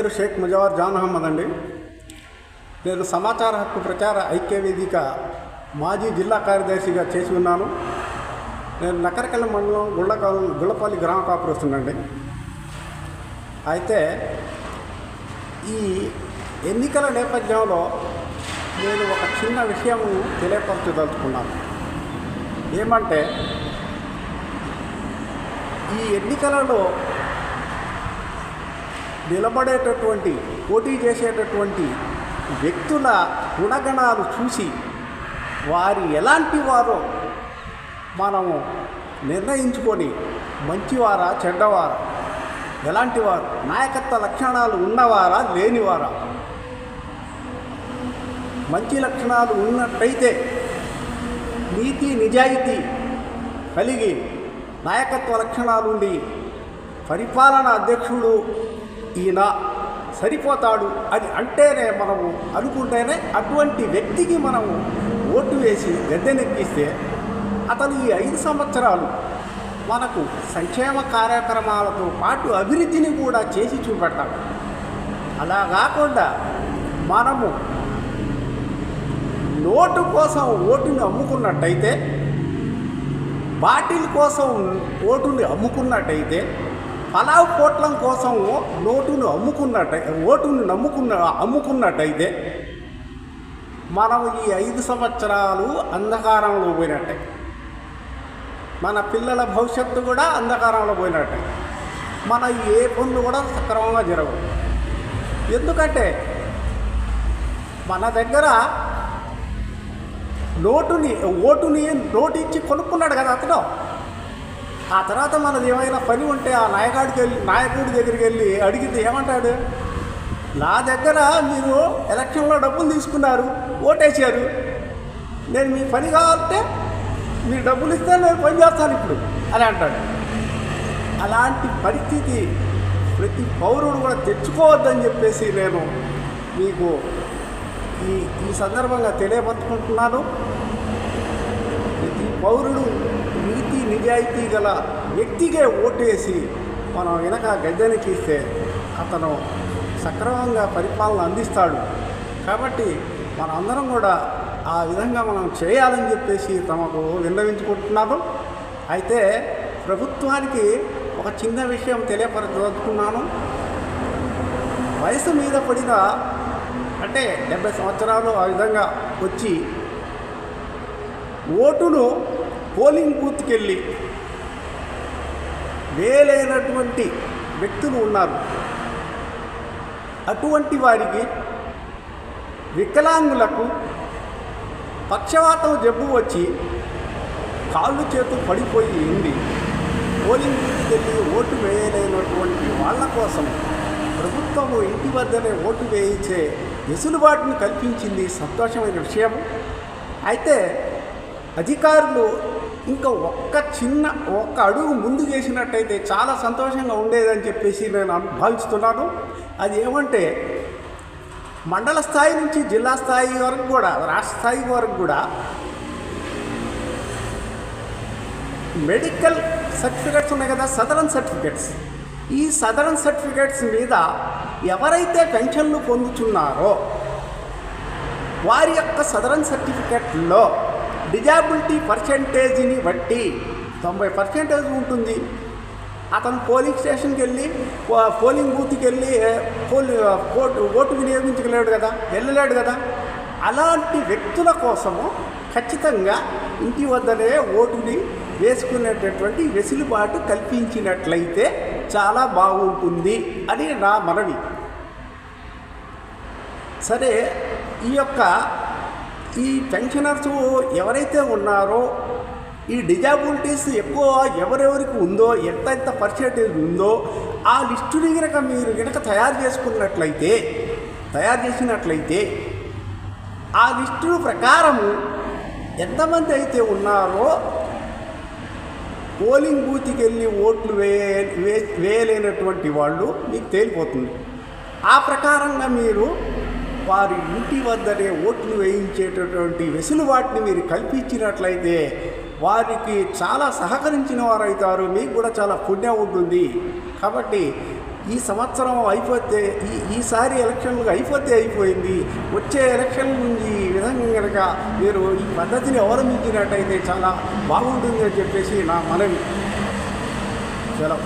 పేరు షేక్ ముజావర్ జాన్ అహ్మద్ అండి. నేను సమాచార హక్కు ప్రచార ఐక్య వేదిక మాజీ జిల్లా కార్యదర్శిగా చేసి ఉన్నాను. నేను నకరకల్ల మండలం గుళ్ళకాలం గుళ్ళపల్లి గ్రామ కాపురస్తుండండి అయితే ఈ ఎన్నికల నేపథ్యంలో నేను ఒక చిన్న విషయం తెలియపరచదలుచుకున్నాను. ఏమంటే ఈ ఎన్నికలలో నిలబడేటటువంటి పోటీ చేసేటటువంటి వ్యక్తుల గుణగణాలు చూసి వారి ఎలాంటి వారో మనము నిర్ణయించుకొని మంచివారా చెడ్డవారా ఎలాంటి వారు నాయకత్వ లక్షణాలు ఉన్నవారా లేనివారా? మంచి లక్షణాలు ఉన్నట్టయితే నీతి నిజాయితీ కలిగి నాయకత్వ లక్షణాలుండి పరిపాలన అధ్యక్షుడు ఈయన సరిపోతాడు అని అంటేనే మనము అనుకుంటేనే అటువంటి వ్యక్తికి మనము ఓటు వేసి గద్దెనెక్కిస్తే అతను ఈ ఐదు సంవత్సరాలు మనకు సంక్షేమ కార్యక్రమాలతో పాటు అభివృద్ధిని కూడా చేసి చూపెడతాడు. అలా కాకుండా మనము నోటు కోసం ఓటుని అమ్ముకున్నట్టయితే బాటిల్ కోసం ఓటుని అమ్ముకున్నట్టయితే పలావ్ పోట్లం కోసం నోటును అమ్ముకున్నట్ట ఓటుని నమ్ముకున్న అమ్ముకున్నట్టయితే మనం ఈ ఐదు సంవత్సరాలు అంధకారంలో పోయినట్టే. మన పిల్లల భవిష్యత్తు కూడా అంధకారంలో పోయినట్టే. మన ఏ పనులు కూడా సక్రమంగా జరగవు. ఎందుకంటే మన దగ్గర నోటుని ఓటుని నోటు ఇచ్చి కొనుక్కున్నాడు కదా అతను. ఆ తర్వాత మనది ఏమైనా పని ఉంటే ఆ నాయకుడికి వెళ్ళి నాయకుడి దగ్గరికి వెళ్ళి అడిగితే ఏమంటాడు? నా దగ్గర మీరు ఎలక్షన్లో డబ్బులు తీసుకున్నారు ఓటేసారు నేను మీ పని కావాలంటే మీరు డబ్బులు ఇస్తే నేను పని చేస్తాను ఇప్పుడు అని అంటాడు. అలాంటి పరిస్థితి ప్రతి పౌరుడు కూడా తెచ్చుకోవద్దని చెప్పేసి నేను మీకు ఈ ఈ సందర్భంగా తెలియపరుచుకుంటున్నాను. ప్రతి పౌరుడు నీతి నిజాయితీ గల వ్యక్తికే ఓటేసి మనం వెనక గద్దెనకిస్తే అతను సక్రమంగా పరిపాలన అందిస్తాడు. కాబట్టి మనందరం కూడా ఆ విధంగా మనం చేయాలని చెప్పేసి తమకు విన్నవించుకుంటున్నారు అయితే ప్రభుత్వానికి ఒక చిన్న విషయం తెలియపరచదుకున్నాను వయసు మీద పడిన అంటే డెబ్బై సంవత్సరాలు ఆ విధంగా వచ్చి ఓటును పోలింగ్ బూత్కి వెళ్ళి వేలైనటువంటి వ్యక్తులు ఉన్నారు. అటువంటి వారికి వికలాంగులకు పక్షవాతం జబ్బు వచ్చి కాళ్ళు చేతులు పడిపోయి ఉంది పోలింగ్ బూత్కి వెళ్ళి ఓటు వేయలేనటువంటి వాళ్ళ కోసం ప్రభుత్వము ఇంటి వద్దనే ఓటు వేయించే వెసులుబాటును కల్పించింది సంతోషమైన విషయం. అయితే అధికారులు ఇంకా ఒక్క చిన్న ఒక్క అడుగు ముందు చేసినట్టయితే చాలా సంతోషంగా ఉండేదని చెప్పేసి నేను భావిస్తున్నాను. అది ఏమంటే మండల స్థాయి నుంచి జిల్లా స్థాయి వరకు కూడా రాష్ట్ర స్థాయి వరకు కూడా మెడికల్ సర్టిఫికెట్స్ ఉన్నాయి కదా సదరన్ సర్టిఫికెట్స్. ఈ సదరన్ సర్టిఫికెట్స్ మీద ఎవరైతే పెన్షన్లు పొందుతున్నారో వారి యొక్క సదరన్ సర్టిఫికెట్లో డిజాబిలిటీ పర్సెంటేజ్ని బట్టి తొంభై పర్సెంటేజ్ ఉంటుంది. అతను పోలింగ్ స్టేషన్కి వెళ్ళి పోలింగ్ బూత్కి వెళ్ళి పోలి ఓటు ఓటు వినియోగించలేడు కదా వెళ్ళలేడు కదా. అలాంటి వ్యక్తుల కోసము ఖచ్చితంగా ఇంటి వద్దనే ఓటుని వేసుకునేటటువంటి వెసులుబాటు కల్పించినట్లయితే చాలా బాగుంటుంది అని నా మనవి. సరే ఈ యొక్క ఈ పెన్షనర్స్ ఎవరైతే ఉన్నారో ఈ డిజాబిలిటీస్ ఎక్కువ ఎవరెవరికి ఉందో ఎంత ఎంత పర్సెంటేజ్ ఉందో ఆ లిస్టుని కనుక మీరు కనుక తయారు చేసుకున్నట్లయితే తయారు చేసినట్లయితే ఆ లిస్టు ప్రకారము ఎంతమంది అయితే ఉన్నారో పోలింగ్ బూత్కి వెళ్ళి ఓట్లు వే వే- వేయలేనటువంటి వాళ్ళు మీకు తేలిపోతుంది. ఆ ప్రకారంగా మీరు వారి ఇంటి వద్దనే ఓట్లు వేయించేటటువంటి వెసులుబాటుని మీరు కల్పించినట్లయితే వారికి చాలా సహకరించిన వారు అవుతారు మీకు కూడా చాలా పుణ్యం ఉంటుంది. కాబట్టి ఈ సంవత్సరం అయిపోతే ఈ ఈసారి ఎలక్షన్లు అయిపోతే అయిపోయింది. వచ్చే ఎలక్షన్ నుంచి ఈ విధంగా కనుక మీరు ఈ పద్ధతిని అవలంబించినట్టయితే చాలా బాగుంటుంది అని చెప్పేసి నా మనవి. సెలవు.